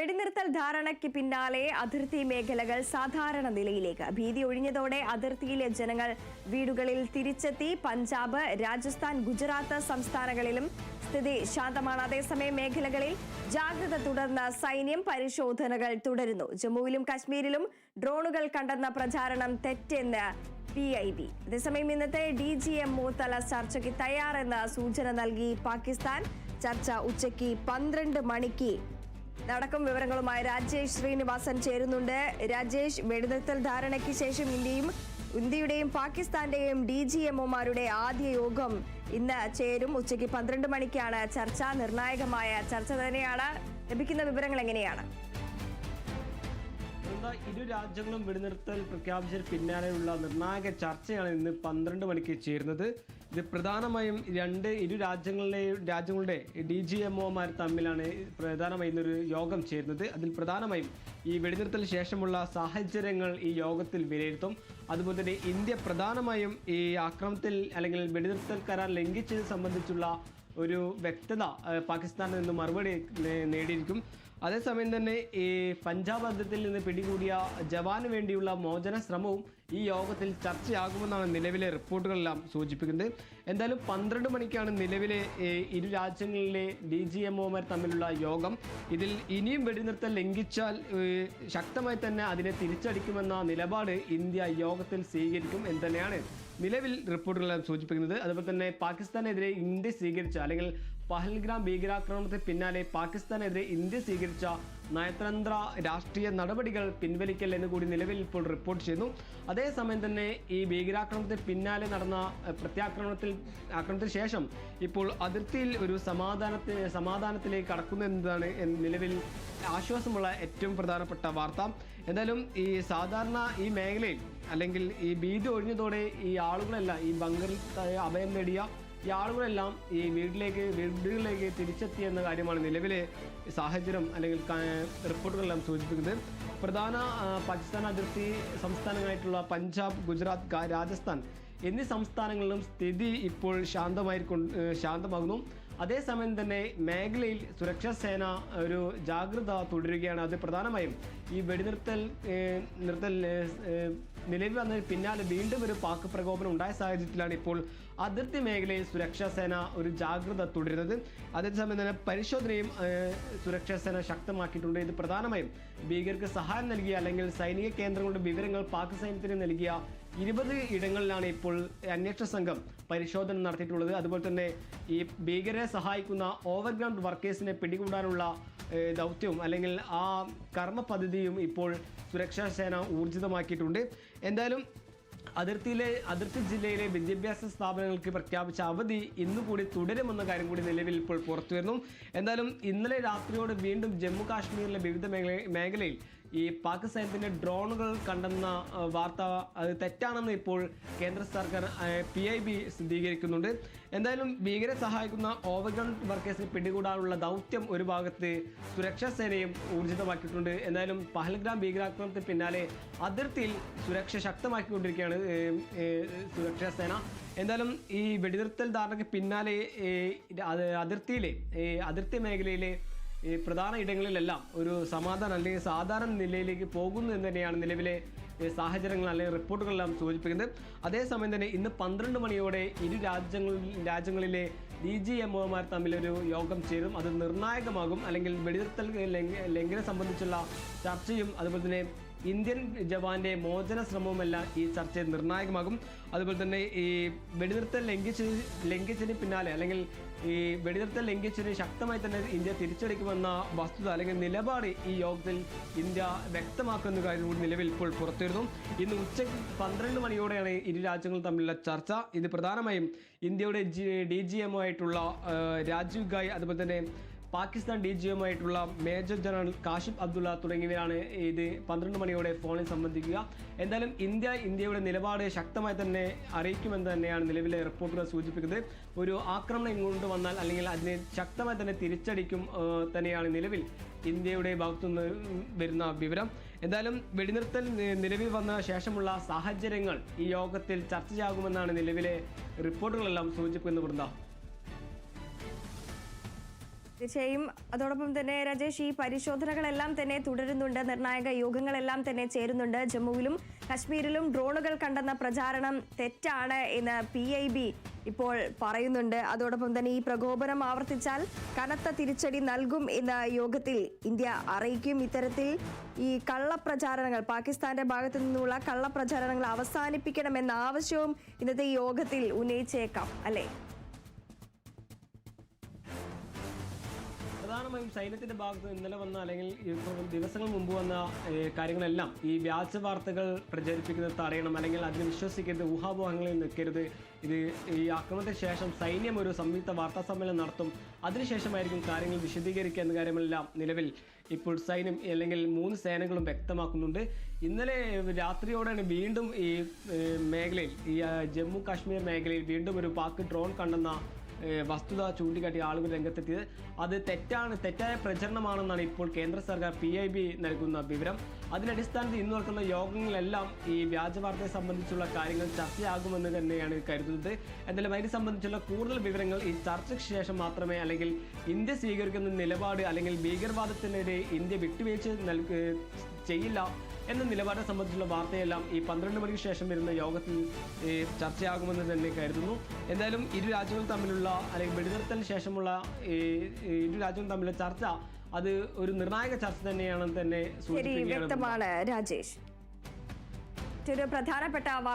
വെടിനിർത്തൽ ധാരണയ്ക്ക് പിന്നാലെ അതിർത്തി മേഖലകൾ സാധാരണ നിലയിലേക്ക്. ഭീതി ഒഴിഞ്ഞതോടെ അതിർത്തിയിലെ ജനങ്ങൾ വീടുകളിൽ തിരിച്ചെത്തി. പഞ്ചാബ് രാജസ്ഥാൻ ഗുജറാത്ത് സംസ്ഥാനങ്ങളിലും സ്ഥിതി ശാന്തമാണ്. അതേസമയം മേഖലകളിൽ ജാഗ്രത തുടർന്ന സൈന്യം പരിശോധനകൾ തുടരുന്നു. ജമ്മുവിലും കശ്മീരിലും ഡ്രോണുകൾ കണ്ടെന്ന പ്രചാരണം തെറ്റെന്ന് പി ഐ ബി. അതേസമയം ഇന്നത്തെ ഡി ജി എം തല ചർച്ചയ്ക്ക് തയ്യാറെന്ന സൂചന നൽകി പാകിസ്ഥാൻ. ചർച്ച ഉച്ചയ്ക്ക് പന്ത്രണ്ട് മണിക്ക് നടക്കും വിവരങ്ങളുമായി രാജേഷ് ശ്രീനിവാസൻ ചേരുന്നുണ്ട്. രാജേഷ് വെടിനിർത്തൽ ധാരണയ്ക്ക് ശേഷം ഇന്ത്യയും ഇന്ത്യയുടെയും പാകിസ്ഥാന്റെയും ഡി ജി എംഒമാരുടെ ആദ്യ യോഗം ഇന്ന് ചേരും. ഉച്ചയ്ക്ക് പന്ത്രണ്ട് മണിക്കാണ് ചർച്ച നിർണായകമായ ചർച്ച തന്നെയാണ്. ലഭിക്കുന്ന വിവരങ്ങൾ എങ്ങനെയാണ്? എന്താ ഇരു രാജ്യങ്ങളും വെടിനിർത്തൽ പ്രഖ്യാപിച്ചതിന് പിന്നാലെയുള്ള നിർണായക ചർച്ചയാണ് ഇന്ന് പന്ത്രണ്ട് മണിക്ക് ചേരുന്നത്. ഇത് പ്രധാനമായും രണ്ട് ഇരു രാജ്യങ്ങളിലെയും രാജ്യങ്ങളുടെ ഡി ജി എം ഒമാർ തമ്മിലാണ് പ്രധാനമായും ഇന്നൊരു യോഗം ചേരുന്നത്. അതിൽ പ്രധാനമായും ഈ വെടിനിർത്തൽ ശേഷമുള്ള സാഹചര്യങ്ങൾ ഈ യോഗത്തിൽ വിലയിരുത്തും. അതുപോലെ തന്നെ ഇന്ത്യ പ്രധാനമായും ഈ ആക്രമണത്തിൽ അല്ലെങ്കിൽ വെടിനിർത്തൽ കരാർ ലംഘിച്ചത് സംബന്ധിച്ചുള്ള ഒരു വ്യക്തത പാകിസ്ഥാനിൽ നിന്ന് മറുപടി നേടിയിരിക്കും. അതേസമയം തന്നെ ഈ പഞ്ചാബ് അതിർത്തിയിൽ നിന്ന് പിടികൂടിയ ജവാന് വേണ്ടിയുള്ള മോചന ശ്രമവും ഈ യോഗത്തിൽ ചർച്ചയാകുമെന്നാണ് നിലവിലെ റിപ്പോർട്ടുകളെല്ലാം സൂചിപ്പിക്കുന്നത്. എന്തായാലും പന്ത്രണ്ട് മണിക്കാണ് നിലവിലെ ഇരു രാജ്യങ്ങളിലെ ഡി ജി എം ഒമാർ തമ്മിലുള്ള യോഗം. ഇതിൽ ഇനിയും വെടിനിർത്തൽ ലംഘിച്ചാൽ ശക്തമായി തന്നെ അതിനെ തിരിച്ചടിക്കുമെന്ന നിലപാട് ഇന്ത്യ യോഗത്തിൽ സ്വീകരിക്കും എന്ന് തന്നെയാണ് നിലവിൽ റിപ്പോർട്ടുകളെല്ലാം സൂചിപ്പിക്കുന്നത്. അതുപോലെ തന്നെ പാകിസ്ഥാനെതിരെ ഇന്ത്യ സ്വീകരിച്ച അല്ലെങ്കിൽ പഹൽഗ്രാം ഭീകരാക്രമണത്തിന് പിന്നാലെ പാകിസ്ഥാനെതിരെ ഇന്ത്യ സ്വീകരിച്ച നയതന്ത്ര രാഷ്ട്രീയ നടപടികൾ പിൻവലിക്കൽ എന്ന് കൂടി നിലവിൽ ഇപ്പോൾ റിപ്പോർട്ട് ചെയ്യുന്നു. അതേസമയം തന്നെ ഈ ഭീകരാക്രമണത്തിന് പിന്നാലെ നടന്ന പ്രത്യാക്രമണത്തിൽ ആക്രമണത്തിന് ശേഷം ഇപ്പോൾ അതിർത്തിയിൽ ഒരു സമാധാനത്തിന് സമാധാനത്തിലേക്ക് കടക്കുന്നു എന്നതാണ് നിലവിൽ ആശ്വാസമുള്ള ഏറ്റവും പ്രധാനപ്പെട്ട വാർത്ത. എന്തായാലും ഈ സാധാരണ ഈ മേഖലയിൽ അല്ലെങ്കിൽ ഈ ഭീതി ഒഴിഞ്ഞതോടെ ഈ ആളുകളെല്ലാം ഈ ബങ്കറിൽ അഭയം നേടിയ ഈ ആളുകളെല്ലാം ഈ വീട്ടിലേക്ക് വീടുകളിലേക്ക് തിരിച്ചെത്തി എന്ന കാര്യമാണ് നിലവിലെ സാഹചര്യം അല്ലെങ്കിൽ റിപ്പോർട്ടുകളെല്ലാം സൂചിപ്പിക്കുന്നത്. പ്രധാന പാകിസ്ഥാൻ അതിർത്തി സംസ്ഥാനങ്ങളായിട്ടുള്ള പഞ്ചാബ് ഗുജറാത്ത് രാജസ്ഥാൻ എന്നീ സംസ്ഥാനങ്ങളിലും സ്ഥിതി ഇപ്പോൾ ശാന്തമായി ശാന്തമാകുന്നു. അതേസമയം തന്നെ മേഖലയിൽ സുരക്ഷാ സേന ഒരു ജാഗ്രത തുടരുകയാണ്. അത് പ്രധാനമായും ഈ വെടിനിർത്തൽ നിർത്തൽ നിലവിൽ വന്നതിന് പിന്നാലെ വീണ്ടും ഒരു പാക് പ്രകോപനം ഉണ്ടായ സാഹചര്യത്തിലാണ് ഇപ്പോൾ അതിർത്തി മേഖലയിൽ സുരക്ഷാ സേന ഒരു ജാഗ്രത തുടരുന്നത്. അതേസമയം തന്നെ പരിശോധനയും സുരക്ഷാ സേന ശക്തമാക്കിയിട്ടുണ്ട്. ഇത് പ്രധാനമായും ഭീകർക്ക് സഹായം നൽകിയ അല്ലെങ്കിൽ സൈനിക കേന്ദ്രങ്ങളുടെ വിവരങ്ങൾ പാക് സൈന്യത്തിന് നൽകിയ ഇരുപത് ഇടങ്ങളിലാണ് ഇപ്പോൾ അന്വേഷണ സംഘം പരിശോധന നടത്തിയിട്ടുള്ളത്. അതുപോലെ തന്നെ ഈ ഭീകരരെ സഹായിക്കുന്ന ഓവർഗ്രൗണ്ട് വർക്കേഴ്സിനെ പിടികൂടാനുള്ള ദൗത്യവും അല്ലെങ്കിൽ ആ കർമ്മ പദ്ധതിയും ഇപ്പോൾ സുരക്ഷാ സേന ഊർജിതമാക്കിയിട്ടുണ്ട്. എന്തായാലും അതിർത്തിയിലെ അതിർത്തി ജില്ലയിലെ വിദ്യാഭ്യാസ സ്ഥാപനങ്ങൾക്ക് പ്രഖ്യാപിച്ച അവധി ഇന്നുകൂടി തുടരുമെന്ന കാര്യം കൂടി നിലവിൽ ഇപ്പോൾ പുറത്തു വരുന്നു എന്തായാലും ഇന്നലെ രാത്രിയോട് വീണ്ടും ജമ്മു കാശ്മീരിലെ വിവിധ മേഖല മേഖലയിൽ ഈ പാക് സൈന്യത്തിന്റെ ഡ്രോണുകൾ കണ്ടെന്ന വാർത്ത അത് തെറ്റാണെന്ന് ഇപ്പോൾ കേന്ദ്ര സർക്കാർ പി ഐ ബി സ്ഥിരീകരിക്കുന്നുണ്ട്. എന്തായാലും ഭീകരെ സഹായിക്കുന്ന ഓവർഗ്രൗണ്ട് വർക്കേഴ്സിനെ പിടികൂടാനുള്ള ദൗത്യം ഒരു ഭാഗത്ത് സുരക്ഷാ സേനയും ഊർജിതമാക്കിയിട്ടുണ്ട്. എന്തായാലും പഹൽഗ്രാം ഭീകരാക്രമണത്തിന് പിന്നാലെ അതിർത്തിയിൽ സുരക്ഷ ശക്തമാക്കിക്കൊണ്ടിരിക്കുകയാണ് സുരക്ഷാ സേന. എന്തായാലും ഈ വെടിനിർത്തൽ ധാരണയ്ക്ക് പിന്നാലെ അതിർത്തിയിലെ അതിർത്തി മേഖലയിലെ ഈ പ്രധാന ഇടങ്ങളിലെല്ലാം ഒരു സമാധാനം അല്ലെങ്കിൽ സാധാരണ നിലയിലേക്ക് പോകുന്നു എന്ന് തന്നെയാണ് നിലവിലെ സാഹചര്യങ്ങൾ അല്ലെങ്കിൽ റിപ്പോർട്ടുകളെല്ലാം സൂചിപ്പിക്കുന്നത്. അതേസമയം തന്നെ ഇന്ന് പന്ത്രണ്ട് മണിയോടെ ഇരു രാജ്യങ്ങളിൽ രാജ്യങ്ങളിലെ ഡി ജി എം ഒമാർ തമ്മിലൊരു യോഗം ചേരും. അത് നിർണായകമാകും. അല്ലെങ്കിൽ വെടിനിർത്തൽ ലംഘ- ലംഘനം സംബന്ധിച്ചുള്ള ചർച്ചയും അതുപോലെ തന്നെ ഇന്ത്യൻ ജവാന്റെ മോചന ശ്രമവുമെല്ലാം ഈ ചർച്ചയിൽ നിർണായകമാകും. അതുപോലെ തന്നെ ഈ വെടിനിർത്തൽ ലംഘിച്ച് ലംഘിച്ചതിന് പിന്നാലെ അല്ലെങ്കിൽ ഈ വെടിനിർത്തൽ ലംഘിച്ചതിന് ശക്തമായി തന്നെ ഇന്ത്യ തിരിച്ചടിക്കുമെന്ന വസ്തുത അല്ലെങ്കിൽ നിലപാട് ഈ യോഗത്തിൽ ഇന്ത്യ വ്യക്തമാക്കുന്ന കാര്യം കൂടി നിലവിൽ ഇപ്പോൾ പുറത്തുവരുന്നു. ഇന്ന് ഉച്ചയ്ക്ക് പന്ത്രണ്ട് മണിയോടെയാണ് ഇരു രാജ്യങ്ങളും തമ്മിലുള്ള ചർച്ച. ഇത് പ്രധാനമായും ഇന്ത്യയുടെ ഡി ജി എം ആയിട്ടുള്ള രാജീവ് ഗായ് അതുപോലെ തന്നെ പാകിസ്ഥാൻ ഡി ജി എമ്മായിട്ടുള്ള മേജർ ജനറൽ കാഷിഫ് അബ്ദുള്ള തുടങ്ങിയവരാണ് ഇത് പന്ത്രണ്ട് മണിയോടെ ഫോണിൽ സംബന്ധിക്കുക. എന്തായാലും ഇന്ത്യ ഇന്ത്യയുടെ നിലപാട് ശക്തമായി തന്നെ അറിയിക്കുമെന്ന് തന്നെയാണ് നിലവിലെ റിപ്പോർട്ടുകൾ സൂചിപ്പിക്കുന്നത്. ഒരു ആക്രമണം ഇങ്ങോട്ട് വന്നാൽ അല്ലെങ്കിൽ അതിനെ ശക്തമായി തന്നെ തിരിച്ചടിക്കും തന്നെയാണ് നിലവിൽ ഇന്ത്യയുടെ ഭാഗത്തുനിന്ന് വരുന്ന വിവരം. എന്തായാലും വെടിനിർത്തൽ നിലവിൽ വന്ന ശേഷമുള്ള സാഹചര്യങ്ങൾ ഈ യോഗത്തിൽ ചർച്ചയാകുമെന്നാണ് നിലവിലെ റിപ്പോർട്ടുകളെല്ലാം സൂചിപ്പിക്കുന്നത് വൃന്ദ തീർച്ചയായും അതോടൊപ്പം തന്നെ രാജേഷ് ഈ പരിശോധനകളെല്ലാം തന്നെ തുടരുന്നുണ്ട്. നിർണായക യോഗങ്ങളെല്ലാം തന്നെ ചേരുന്നുണ്ട്. ജമ്മുവിലും കശ്മീരിലും ഡ്രോണുകൾ കണ്ടെന്ന പ്രചാരണം തെറ്റാണ് എന്ന് പി ഐ ബി ഇപ്പോൾ പറയുന്നുണ്ട്. അതോടൊപ്പം തന്നെ ഈ പ്രകോപനം ആവർത്തിച്ചാൽ കനത്ത തിരിച്ചടി നൽകും എന്ന യോഗത്തിൽ ഇന്ത്യ അറിയിക്കും. ഇത്തരത്തിൽ ഈ കള്ളപ്രചാരണങ്ങൾ പാകിസ്ഥാന്റെ ഭാഗത്തു നിന്നുള്ള കള്ളപ്രചാരണങ്ങൾ അവസാനിപ്പിക്കണമെന്ന ആവശ്യവും ഇന്നത്തെ യോഗത്തിൽ ഉന്നയിച്ചേക്കാം. അല്ലേ? പ്രധാനമായും സൈന്യത്തിന്റെ ഭാഗത്ത് ഇന്നലെ വന്ന അല്ലെങ്കിൽ ദിവസങ്ങൾ മുമ്പ് വന്ന കാര്യങ്ങളെല്ലാം ഈ വ്യാജ വാർത്തകൾ പ്രചരിപ്പിക്കുന്നത് തടയണം അല്ലെങ്കിൽ അതിന് വിശ്വസിക്കരുത് ഊഹാപോഹങ്ങളിൽ നിൽക്കരുത്. ഇത് ഈ ആക്രമണത്തിന് ശേഷം സൈന്യം ഒരു സംയുക്ത വാർത്താ സമ്മേളനം നടത്തും. അതിനുശേഷമായിരിക്കും കാര്യങ്ങൾ വിശദീകരിക്കുക എന്ന കാര്യമെല്ലാം നിലവിൽ ഇപ്പോൾ സൈന്യം അല്ലെങ്കിൽ മൂന്ന് സേനകളും വ്യക്തമാക്കുന്നുണ്ട്. ഇന്നലെ രാത്രിയോടെയാണ് വീണ്ടും ഈ മേഖലയിൽ ഈ ജമ്മു കാശ്മീർ മേഖലയിൽ വീണ്ടും ഒരു പാക് ഡ്രോൺ കണ്ടെന്ന വസ്തുത ചൂണ്ടിക്കാട്ടി ആളുകൾ രംഗത്തെത്തിയത്. അത് തെറ്റാണ് തെറ്റായ പ്രചരണമാണെന്നാണ് ഇപ്പോൾ കേന്ദ്ര സർക്കാർ പി ഐ ബി നൽകുന്ന വിവരം. അതിനടിസ്ഥാനത്തിൽ ഇന്ന് നടക്കുന്ന യോഗങ്ങളിലെല്ലാം ഈ വ്യാജ വാർത്തയെ സംബന്ധിച്ചുള്ള കാര്യങ്ങൾ ചർച്ചയാകുമെന്ന് തന്നെയാണ് കരുതുന്നത്. എന്തായാലും അതിനെ സംബന്ധിച്ചുള്ള കൂടുതൽ വിവരങ്ങൾ ഈ ചർച്ചയ്ക്ക് ശേഷം മാത്രമേ അല്ലെങ്കിൽ ഇന്ത്യ സ്വീകരിക്കുന്ന നിലപാട് അല്ലെങ്കിൽ ഭീകരവാദത്തിനെതിരെ ഇന്ത്യ വിട്ടുവീഴ്ച നൽക ചെയ്യില്ല എന്ന നിലപാടിനെ സംബന്ധിച്ചുള്ള വാർത്തയെല്ലാം ഈ പന്ത്രണ്ട് മണിക്ക് ശേഷം വരുന്ന യോഗത്തിൽ ചർച്ചയാകുമെന്ന് തന്നെ കരുതുന്നു. എന്തായാലും ഇരു രാജ്യങ്ങൾ തമ്മിലുള്ള അല്ലെങ്കിൽ വെടിനിർത്തലിന് ശേഷമുള്ള ഇരു രാജ്യങ്ങൾ തമ്മിലുള്ള ചർച്ച അത് ഒരു നിർണായക ചർച്ച തന്നെയാണെന്ന് തന്നെ വ്യക്തമാണ് രാജേഷ്. പ്രധാനപ്പെട്ട